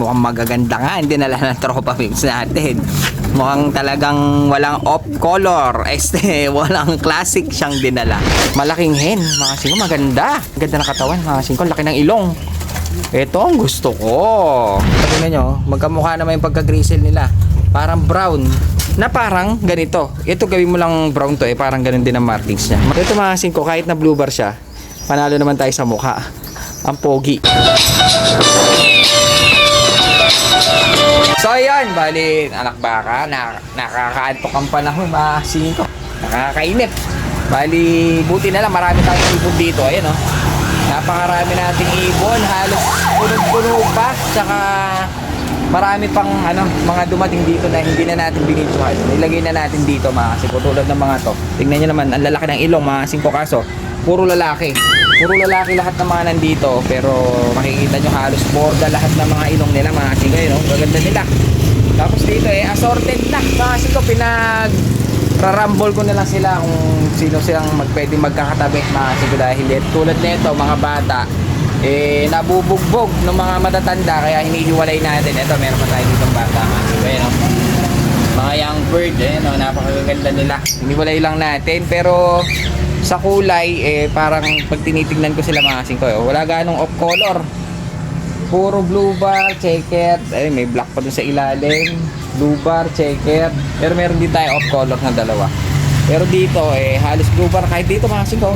mukhang magaganda nga. Hindi nala ng tropa pips natin. Mukhang talagang walang off color. Este, walang classic siyang dinala. Malaking hen. Mga singko, maganda. Ganda ng katawan. Mga singko, laki ng ilong. Ito ang gusto ko. Tingnan nyo, magkamukha naman yung pagka-grizzle nila. Parang brown. Na parang ganito. Ito gawin mo lang brown to eh. Parang ganun din ang markings niya. Ito mga singko, kahit na blue bar siya, panalo naman tayo sa mukha. Ang pogi. So ayun, bali, anak baka, na, nakakaantok ang panahon, mga singko. Nakakainip. Bali, buti na lang, marami tayong ibon dito. Ayan oh. Napakarami nating ibon, halos puno-puno pa. Tsaka marami pang ano, mga dumating dito na hindi na natin binidyohan. Nilagay na natin dito mga singko, tulad ng mga to. Tingnan nyo naman, ang lalaki ng ilong, mga singko kaso. Puro lalaki. Puro lalaki lahat ng mga nandito. Pero makikita nyo halos borda lahat ng mga ilong nila, mga singko. Yun, oh, gaganda nila. Tapos dito eh, assorted na. Mga singko, pinag rarambol ko na sila kung sino silang mag, pwede magkakatabi mga singko dahil eh, tulad nito mga bata eh nabubugbog ng mga matatanda kaya hinihiwalay natin ito meron pa tayo dito bata mga singko eh, no? mga young bird eh, no? napakaganda nila hiniwalay lang natin pero sa kulay eh parang pag tinitignan ko sila mga singko eh, wala ganong off color. Puro blue bar, checker eh may black pa dun sa ilalim. Blue bar, checker pero meron din tayo off color na dalawa. Pero dito eh halos blue bar. Kahit dito mga singko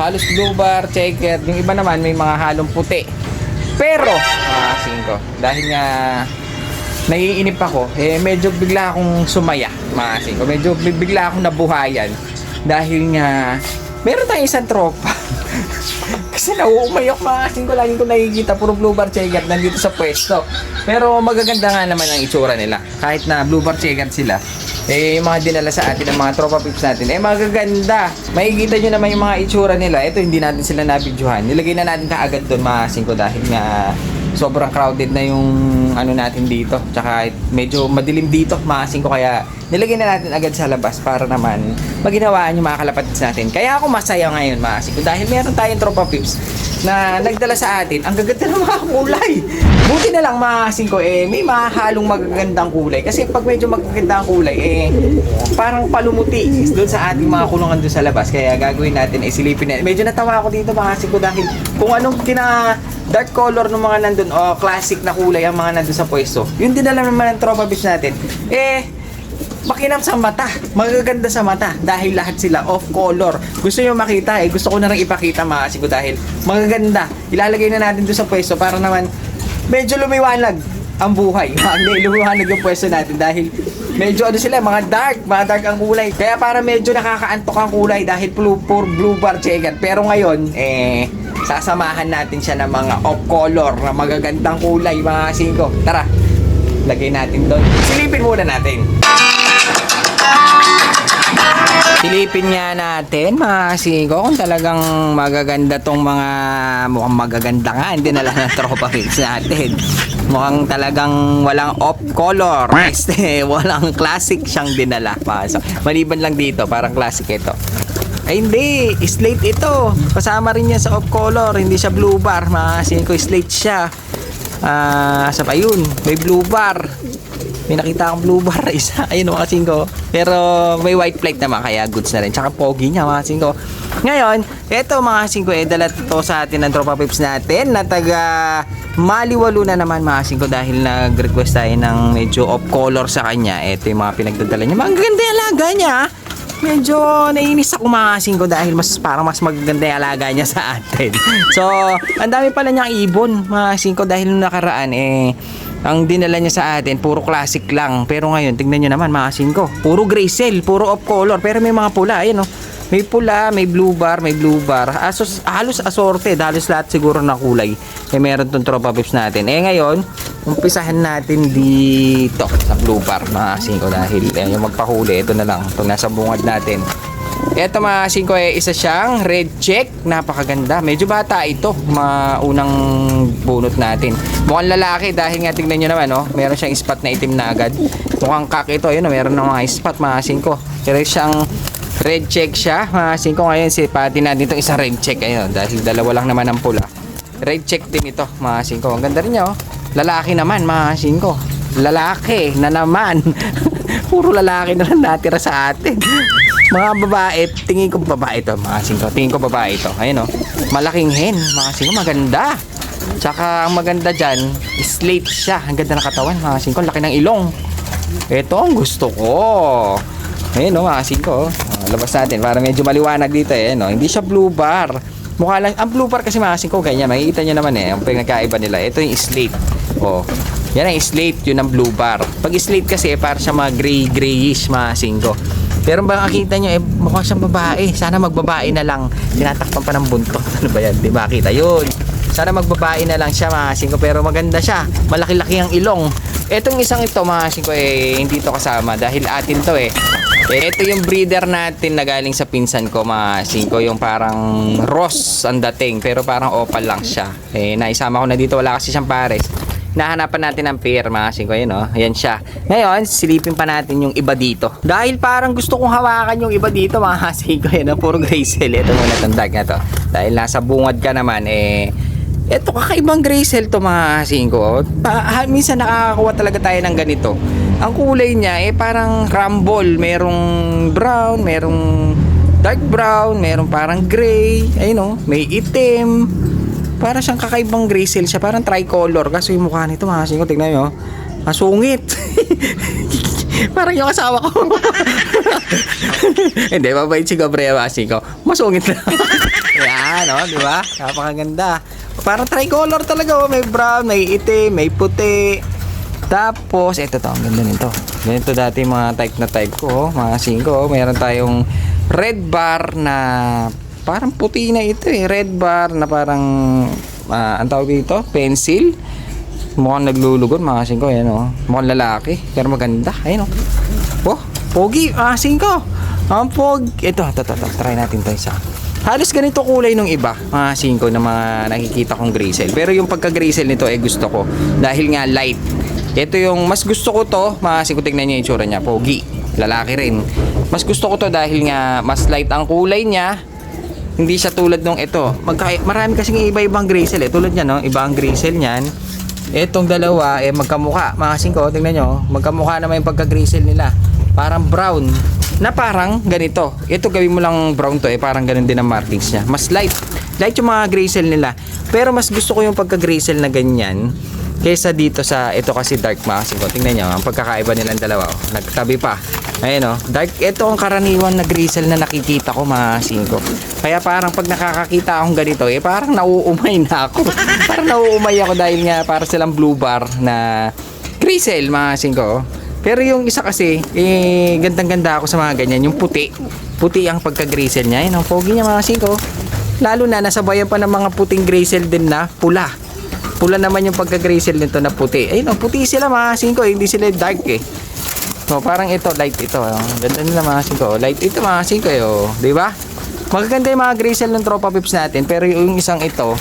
halos blue bar, checker yung iba naman may mga halong puti. Pero mga singko dahil nga naiinip ako eh medyo bigla akong sumaya mga singko. Medyo bigla akong nabuhayan dahil nga meron tayong isang tropa. Kasi nauumayok mga asin ko lagi ko nakikita puro blue bar chegat nandito sa pwesto. Pero magaganda nga naman ang itsura nila. Kahit na blue bar chegat sila eh yung mga dinala sa atin ng mga tropa pips natin eh magaganda. Makikita nyo naman yung mga itsura nila. Ito hindi natin sila nabidyohan. Nilagay na natin kaagad doon mga asin ko dahil nga sobrang crowded na yung ano natin dito. Tsaka medyo madilim dito, maasin ko kaya nilagay na natin agad sa labas para naman maginawaan yung mga kalapatids natin. Kaya ako masaya ngayon, maasin ko dahil meron tayong tropa pips na nagdala sa atin. Ang gaganda ng mga kulay. Buti na lang maasin ko eh may mga halong magagandang kulay kasi pag medyo magaganda ang kulay eh parang palumuti doon sa ating mga kulungan doon sa labas. Kaya gagawin natin eh silipin na. Medyo natawa ako dito maasin ko dahil kung anong kina dark color ng mga nandun o classic na kulay ang mga nandun sa pwesto. Yun din alam naman ng tropa bitch natin. Eh, makinam sa mata. Magaganda sa mata dahil lahat sila off color. Gusto nyo makita eh. Gusto ko na rin ipakita mga ko dahil magaganda. Ilalagay na natin doon sa pwesto para naman medyo lumiwanag ang buhay. Hindi, lumiwanag yung pwesto natin dahil medyo ano sila, mga dark, mga dark ang kulay. Kaya para medyo nakakaantok ang kulay dahil blue, pure blue bar checker. Pero ngayon, eh, sasamahan natin siya ng mga off color na magagandang kulay, mga singko. Tara, lagay natin doon. Silipin muna natin. Silipin nga natin mga singko kung talagang magaganda tong mga mukhang magaganda nga hindi na lang ng tropa pics natin mukhang talagang walang off color este walang classic siyang dinala pasok maliban lang dito parang classic ito ay hindi slate ito kasama rin yan sa off color hindi siya blue bar mga singko slate siya ah sa pa yun may blue bar may nakita akong blue bar isa. Ayun mga singko. Pero may white plate naman kaya goods na rin. Tsaka pogi niya mga singko. Ngayon, eto mga singko eh dala to sa atin ng tropa pips natin na taga Maliwalo na naman mga singko dahil nag-request tayo ng medyo off color sa kanya. Ito yung mga pinagdadala niya. Mga ganda yung alaga niya. Medyo naiinis ako mga singko dahil mas parang mas magaganda yung alaga niya sa atin. So, ang dami pala niyang ibon mga singko dahil nung nakaraan eh ang dinala niya sa atin, puro classic lang. Pero ngayon, tignan nyo naman mga singko. Puro gray cell, puro off color. Pero may mga pula, ayun oh. May pula, may blue bar, may blue bar. Asos, halos assorted, halos lahat siguro na kulay. Eh meron tong tropa pips natin. Eh ngayon, umpisahan natin dito sa blue bar mga singko dahil eh, yung magpahuli, ito na lang. Ito nasa bungad natin. Ito mga singko eh, isa siyang red check. Napakaganda. Medyo bata ito. Mga unang bunot natin. Mukhang lalaki dahil nga tignan nyo naman, oh, meron siyang spot na itim na agad. Mukhang kak ito. Yun, oh, meron ng mga spot mga singko. Pero siyang red check siya. Mga singko ngayon, si pati natin itong isang red check. Ayun, dahil dalawa lang naman ang pula. Red check din ito, mga singko. Ang ganda rin niya, oh. Lalaki naman mga singko. Lalaki na naman. Puro lalaki na lang natira sa atin. Mga babae, tingin ko babae ito, mga singko. Tingin ko babae ito. Ayun oh. Malaking hen, mga singko, maganda. Tsaka ang maganda dyan, slate siya. Ang ganda ng katawan, mga singko. Laki ng ilong. Ito ang gusto ko. Ayun oh, mga singko. Oh, labas natin para medyo maliwanag dito eh. No? Hindi siya blue bar. Mukha lang, ang blue bar kasi mga singko, ganyan. Makikita nyo naman eh, ang pinagkaiba nila. Ito yung slate. Oh, yan ang slate, yun ang blue bar. Pag slate kasi, eh, para siya mga gray, grayish mga singko. Pero bang nakita nyo, eh, mukha siyang babae. Sana magbabae na lang. Tinatakpan pa ng buntot. Ano ba yan? Di ba? Kita yun. Sana magbabae na lang siya mga singko. Pero maganda siya. Malaki-laki ang ilong. Etong isang ito mga singko, eh, hindi to kasama. Dahil atin to eh. Eh, ito yung breeder natin na galing sa pinsan ko, mga singko. Yung parang Ross ang dating. Pero parang opal lang siya. Eh, naisama ko na dito. Wala kasi siyang pares nahanapan natin ng pair mga singko yun oh. Ayan siya. Ngayon, silipin pa natin yung iba dito. Dahil parang gusto kong hawakan yung iba dito mga singko yun oh. Puro gray cell. Ito muna itong tag na to. Dahil nasa bungad ka naman eh ito kakaibang gray cell to mga singko. Pa, minsan nakakakuha talaga tayo ng ganito. Ang kulay niya eh parang crumble. Merong brown, merong dark brown, merong parang gray. Ayun oh, may itim. Para siyang kakaibang cell siya. Parang tricolor. Kasi yung mukha nito mga singko. Tignan nyo. Masungit. parang yung asawa ko. Hindi, mabait si Gabriel mga singko. Masungit lang. Yan, oh, di ba? Napakaganda. Parang tricolor talaga. Oh. May brown, may itim, may puti. Tapos, eto to, ang ganda nito. Ganito dati mga type na type ko, oh, mga singko. Oh. Meron tayong red bar na parang puti na ito eh. Red bar na parang, ah, ang tawag dito, pencil. Mukhang naglulugon mga singko. Ayan oh. Mukhang lalaki. Pero maganda. Ayan oh. Oh, pogi. Ah, singko. Ang pog. Ito, ito, ito, ito. Try natin to isa. Halos ganito kulay nung iba, mga singko na mga nakikita kong grisel. Pero yung pagka-grisel nito eh gusto ko. Dahil nga light. Ito yung mas gusto ko to, mga singko tignan niyo yung itsura niya. Pogi. Lalaki rin. Mas gusto ko to dahil nga mas light ang kulay niya. Hindi siya tulad nung ito. Magka marami kasing iba-ibang grisel eh. Tulad niya no, iba ang grisel niyan. Etong dalawa eh magkamukha. Mga singko, tingnan nyo. Magkamukha naman yung pagka-grisel nila. Parang brown. Na parang ganito. Ito gawin mo lang brown to eh. Parang ganun din ang markings niya. Mas light. Light yung mga grisel nila. Pero mas gusto ko yung pagka-grisel na ganyan. Kesa dito sa, ito kasi dark singko. Tingnan nyo, ang pagkakaiba nilang dalawa. Oh. Nagtabi pa. Ayun oh. Dark, ito ang karaniwan na grisel na nakikita ko mga singko. Kaya parang pag nakakakita akong ganito, eh parang nauumay na ako. parang nauumay ako dahil nga para silang blue bar na grisel mga singko. Pero yung isa kasi, eh, gandang-ganda ako sa mga ganyan. Yung puti. Puti ang pagka-grisel niya. Yun, ang pogi niya mga singko. Lalo na, nasabayan pa ng mga puting grisel din na pula. Pula naman yung pagka-grisel nito na puti. Ayun, oh, puti sila mga singko. Hindi sila dark eh. So, parang ito, light ito. Oh. Ganda nila mga singko. Light ito mga singko. eh, Oh. Di ba? Magaganda yung mga grisel ng tropa pips natin. Pero yung isang ito,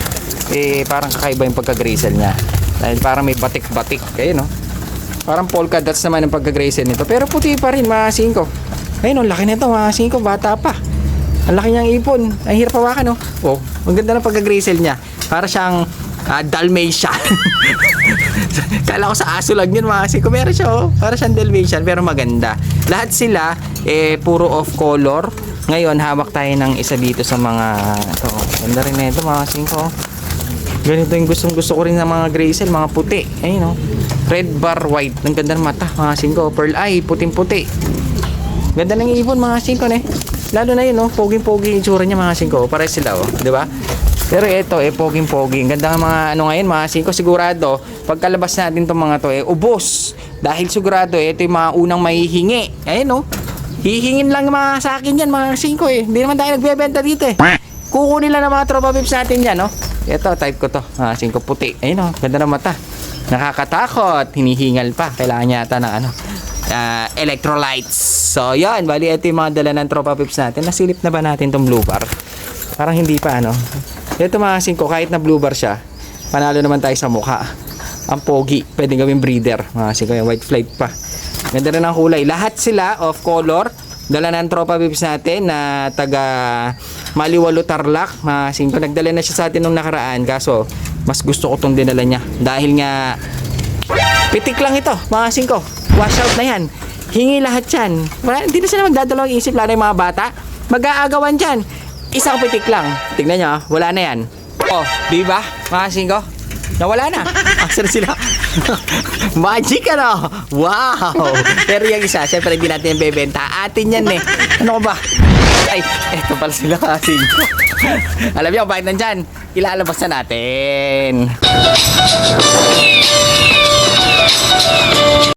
eh, parang kakaiba yung pagka-grisel niya. Dahil parang may batik-batik. Ayun, no? Parang polka dots naman yung pagka-grisel nito. Pero puti pa rin, mga singko. Ayun, ang laki nito, mga singko. Bata pa. Ang laki niyang ipon. Ang hirap hawakan, no? Oh, ang ganda ng pagka-grisel niya. Para siyang ah, Dalmatian. Kala ko sa aso lang yun mga singko. Meron siya, oh. Para siyang Dalmatian, pero maganda. Lahat sila, eh, puro off color. Ngayon, hawak tayo ng isa dito sa mga... Ito, ganda rin na ito, mga singko. Ganito yung gustong gusto ko rin ng mga grisel, mga puti. Ayun, oh. Red bar white. Ang ganda ng mata, mga singko. Pearl eye, puting-puti. Ganda ng ibon, mga singko, eh. Lalo na yun, oh. Poging-pogi yung itsura niya, mga singko. Pare sila, oh. Di ba? Pero ito, eh, poging-pogi. Ang ganda ng mga, ano ngayon, mga singko. Sigurado, pagkalabas natin itong mga to, eh, ubos. Dahil sigurado, eh, ito yung mga unang mahihingi. Ayun, oh. Hihingin lang mga sa akin yan, mga singko, eh. Hindi naman tayo nagbebenta dito, eh. Kukunin lang ng mga tropa pips natin yan, no? Ito, type ko to. Ah, singko puti. Ayun, oh. Ganda ng mata. Nakakatakot. Hinihingal pa. Kailangan yata ng ano, ah, electrolytes. So, yan. Bali, ito yung mga dala ng tropa pips natin. Nasilip na ba natin tong blue bar? Parang hindi pa, ano? Ito mga singko, kahit na blue bar siya, panalo naman tayo sa mukha. Ang pogi. Pwede gawing breeder. Mga singko, yung white flight pa. Ganda rin ang kulay. Lahat sila of color. Dala ng tropa pips natin na taga Maliwalo Tarlac. Mga singko, nagdala na siya sa atin nung nakaraan. Kaso, Mas gusto ko tong dinala niya. Dahil nga, pitik lang ito, mga singko. Wash out na yan. Hingi lahat yan. Wala, hindi na sila magdadalawang isip, lalo yung mga bata. Mag-aagawan dyan. Isang pitik lang. Tignan nyo, ah, wala na yan. Oh, di ba, mga singko? Nawala na. Asan na sila? Magic ano? Wow! Pero yung isa, syempre hindi natin yung bebenta. Atin yan eh. Ano ba? Ay, eto pala sila kasi. Alam niyo, bakit nandyan? Ilalabas na natin.